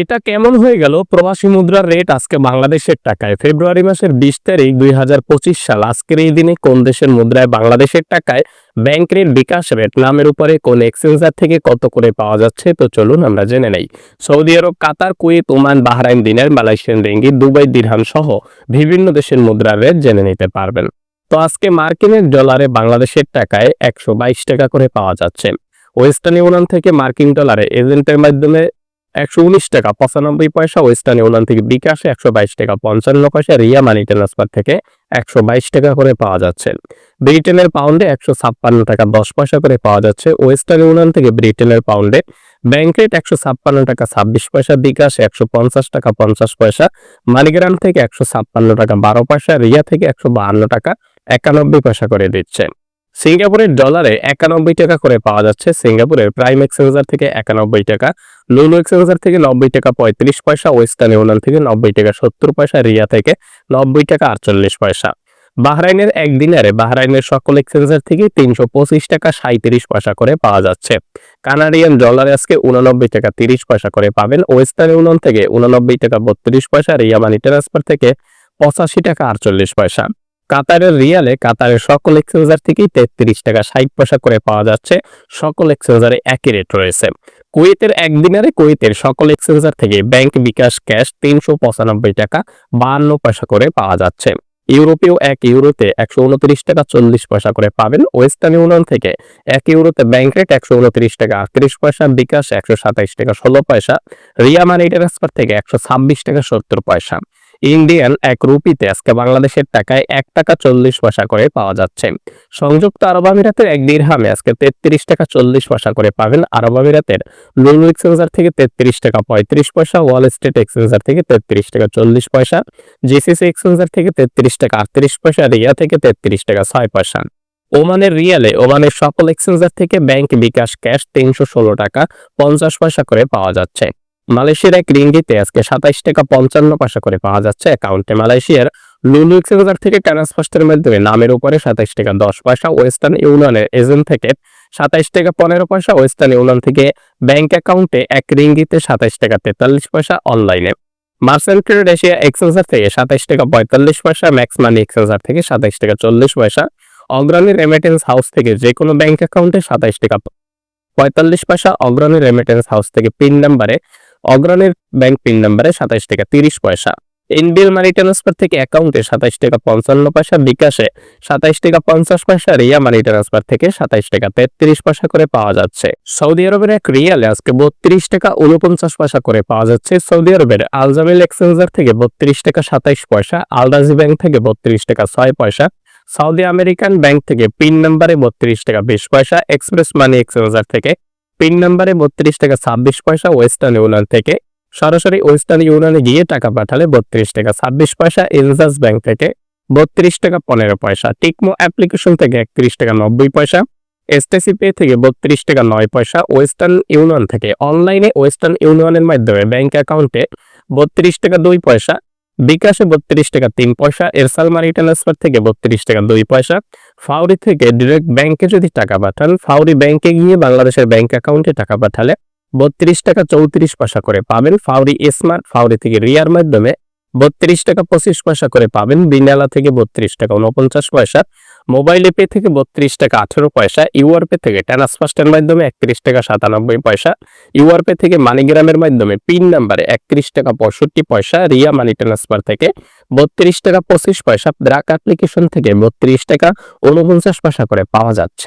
এটা কেমন হয়ে গেল? প্রবাসী মুদ্রার রেট আজকে বাংলাদেশের টাকায়। ফেব্রুয়ারি মাসের বিশ তারিখ দুই হাজার পঁচিশ সাল। আজকের এই দিনে কোন দেশের মুদ্রায় বাংলাদেশের টাকায় ব্যাংক রেট বিকাশ রেট নামের উপরে কোন এক্সচেঞ্জার থেকে কত করে পাওয়া যাচ্ছে? তো চলুন আমরা জেনে নেই। Saudi Arab, Qatar, Kuwait, Oman, Bahrain, দিনের, মালয়েশিয়ান রেঙ্গি দুবাই, দিরহাম সহ বিভিন্ন দেশের মুদ্রার রেট জেনে নিতে পারবেন। তো আজকে মার্কিনের ডলারে বাংলাদেশের টাকায় একশো বাইশ টাকা করে পাওয়া যাচ্ছে। ওয়েস্টার্ন ইউনিয়ন থেকে মার্কিন ডলারে এজেন্টের মাধ্যমে একশো উনিশ টাকা, পঁচানব্বই পয়সা ওয়েস্টার্ন ইউনিয়ন থেকে বিকাশে একশো বাইশ টাকা, পঞ্চান্ন পয়সা রিয়া মানি ট্রান্সফার থেকে একশো বাইশ টাকা করে পাওয়া যাচ্ছে। ব্রিটেনের পাউন্ডে একশো ছাপ্পান্ন টাকা, দশ পয়সা করে পাওয়া যাচ্ছে। ওয়েস্টার্ন ইউনিয়ন থেকে ব্রিটেনের পাউন্ডে ব্যাংক রেট একশো ছাপ্পান্ন টাকা, ছাব্বিশ পয়সা, বিকাশ একশো পঞ্চাশ টাকা, পঞ্চাশ পয়সা। মানিগ্রাম থেকে একশো ছাপ্পান্ন টাকা, বারো পয়সা, রিয়া থেকে একশো বাহান্ন টাকা, একানব্বই পয়সা করে দিচ্ছে। সিঙ্গাপুরের ডলারে একানব্বই টাকা করে পাওয়া যাচ্ছে। সিঙ্গাপুরের প্রাইম এক্সচেঞ্জার থেকে একানব্বই টাকা, লুলু এক্সচেঞ্জার থেকে নব্বই টাকা পঁয়ত্রিশ পয়সা, ওয়েস্টার্ন ইউনিয়ন থেকে নব্বই টাকা সত্তর পয়সা, রিয়া থেকে নব্বই টাকা আটচল্লিশ পয়সা। বাহরাইনের এক দিনারে বাহরাইনের সকল এক্সচেঞ্জার থেকে তিনশো পঁচিশ টাকা সাঁত্রিশ পয়সা করে পাওয়া যাচ্ছে। কানাডিয়ান ডলারে আজকে উননব্বই টাকা তিরিশ পয়সা করে পাবেন। ওয়েস্টার্ন ইউনিয়ন থেকে উননব্বই টাকা বত্রিশ পয়সা, রিয়া মানি ট্রান্সফার থেকে পঁচাশি টাকা আটচল্লিশ পয়সা। কাতারের রিয়ালে কাতারের সকল এক্সচেঞ্জার থেকেই তেত্রিশ টাকা ষাট পয়সা করে পাওয়া যাচ্ছে। সকল এক্সচেঞ্জারে একই রেট রয়েছে। কুয়েতের একদিনারে কুয়েতের সকল এক্সচেঞ্জার থেকে ব্যাংক বিকাশ ক্যাশ তিনশো পঁচানব্বই টাকা বাহান্ন পয়সা করে পাওয়া যাচ্ছে। ইউরোপীয় এক ইউরোতে একশো উনত্রিশ টাকা চল্লিশ পয়সা করে পাবেন। ওয়েস্টার্ন ইউনিয়ন থেকে এক ইউরোতে ব্যাংক রেট একশো উনত্রিশ টাকা আটত্রিশ পয়সা, বিকাশ একশো সাতাইশ টাকা ষোলো পয়সা রিয়া মানি ট্রান্সফার থেকে একশো ছাব্বিশ টাকা সত্তর পয়সা। ইন্ডিয়ান এক রুপিতে আজকে বাংলাদেশের টাকায় এক টাকা চল্লিশ পয়সা করে পাওয়া যাচ্ছে। সংযুক্ত আরব আমিরাতের এক দিরহামে আজকে তেত্রিশ টাকা চল্লিশ পয়সা করে পাবেন। আরব আমিরাতের লুলু এক্সচেঞ্জার থেকে তেত্রিশ টাকা পঁয়ত্রিশ পয়সা, ওয়াল স্ট্রিট এক্সচেঞ্জার থেকে তেত্রিশ টাকা চল্লিশ পয়সা, জিসিসি এক্সচেঞ্জার থেকে তেত্রিশ টাকা আটত্রিশ পয়সা, রিয়া থেকে তেত্রিশ টাকা ছয় পয়সা। ওমানের রিয়ালে ওমানের সকল এক্সচেঞ্জার থেকে ব্যাংক বিকাশ ক্যাশ তিনশো ষোলো টাকা পঞ্চাশ পয়সা করে পাওয়া যাচ্ছে। মালয়েশিয়ার এক রিঙ্গিতে আজকে সাতাইশ টাকা পঞ্চান্ন পয়সা করে পাওয়া যাচ্ছে অ্যাকাউন্টে মালয়েশিয়ার লুলু এক্সচেঞ্জার থেকে ট্রান্সফার্স্টের মাধ্যমে নামের উপরে সাতাইশ টাকা দশ পয়সা, ওয়েস্টার্ন ইউনিয়নের এজেন্ট থেকে সাতাইশ টাকা পনেরো পয়সা, ওয়েস্টার্ন ইউনিয়ন থেকে ব্যাংক অ্যাকাউন্টে এক রিঙ্গিতে সাতাইশ টাকা তেতাল্লিশ পয়সা অনলাইনে মার্সেন্ট ট্রেড এশিয়া এক্সচেঞ্জার থেকে সাতাইশ টাকা পঁয়তাল্লিশ পয়সা, ম্যাক্স মানি এক্সচেঞ্জার থেকে সাতাইশ টাকা চল্লিশ পয়সা, অগ্রণী রেমিটেন্স হাউস থেকে যে কোনো ব্যাংক অ্যাকাউন্টে সাতাইশ টাকা পঁয়তাল্লিশ পয়সা, অগ্রণী রেমিটেন্স হাউস থেকে পিন নাম্বারে অগ্রণীর ব্যাংক পিন নাম্বারে সাতাইশ টাকা তিরিশ পয়সা। ইনবিল মানি ট্রান্সফার থেকে অ্যাকাউন্টে সাতাইশ টাকা পঞ্চান্ন পয়সা, বিকাশে সাতাইশ টাকা পঞ্চাশ পয়সা, রিয়া মানি ট্রান্সফার থেকে সাতাইশ টাকা তেত্রিশ পয়সা করে পাওয়া যাচ্ছে। সৌদি আরবের এক রিয়ালে আজকে বত্রিশ টাকা উনপঞ্চাশ পয়সা করে পাওয়া যাচ্ছে। সৌদি আরবের আলজামিল এক্সচেঞ্জার থেকে বত্রিশ টাকা সাতাইশ পয়সা আলদাজি ব্যাংক থেকে বত্রিশ টাকা ছয় পয়সা সৌদি আমেরিকান ব্যাংক থেকে পিন নাম্বারে বত্রিশ টাকা বিশ পয়সা এক্সপ্রেস মানি এক্সচেঞ্জার থেকে পিন নাম্বারে বত্রিশ টাকা ছাব্বিশ পয়সা ওয়েস্টার্ন ইউনিয়ন থেকে সরাসরি ওয়েস্টার্ন ইউনিয়নে গিয়ে টাকা পাঠালে বত্রিশ টাকা ছাব্বিশ পয়সা ইনজাস ব্যাংক থেকে বত্রিশ টাকা পনেরো পয়সা। টিকমো অ্যাপ্লিকেশন থেকে একত্রিশ টাকা নব্বই পয়সা। এসটিসি পে থেকে বত্রিশ টাকা নয় পয়সা ওয়েস্টার্ন ইউনিয়ন থেকে। অনলাইনে ওয়েস্টার্ন ইউনিয়নের মাধ্যমে ব্যাংক অ্যাকাউন্টে বত্রিশ টাকা দুই পয়সা বিকাশে বত্রিশ টাকা তিন পয়সা, এরসাল মানি ট্রান্সফার থেকে বত্রিশ টাকা দুই পয়সা। ফাউরি থেকে ডিরেক্ট ব্যাংকে যদি টাকা পাঠান, ফাউরি ব্যাংকে গিয়ে বাংলাদেশের ব্যাংক অ্যাকাউন্টে টাকা পাঠালে বত্রিশ টাকা চৌত্রিশ পয়সা করে পাবেন। ফাউরি স্মার্ট ফাউরি থেকে রিয়ার মাধ্যমে বত্রিশ টাকা পঁচিশ পয়সা করে পাবেন। বিনালা থেকে বত্রিশ টাকা উনপঞ্চাশ পয়সা। মোবাইল পে থেকে বত্রিশ টাকা আঠেরো পয়সা, ইউআর পে থেকে ট্রান্সফার্স্টের মাধ্যমে একত্রিশ টাকা সাতানব্বই পয়সা, ইউআর পে থেকে মানিগ্রামের মাধ্যমে পিন নাম্বারে একত্রিশ টাকা পঁয়ষট্টি পয়সা, রিয়া মানি ট্রান্সফার থেকে বত্রিশ টাকা পঁচিশ পয়সা ব্রাক অ্যাপ্লিকেশন থেকে বত্রিশ টাকা উনপঞ্চাশ পয়সা করে পাওয়া যাচ্ছে।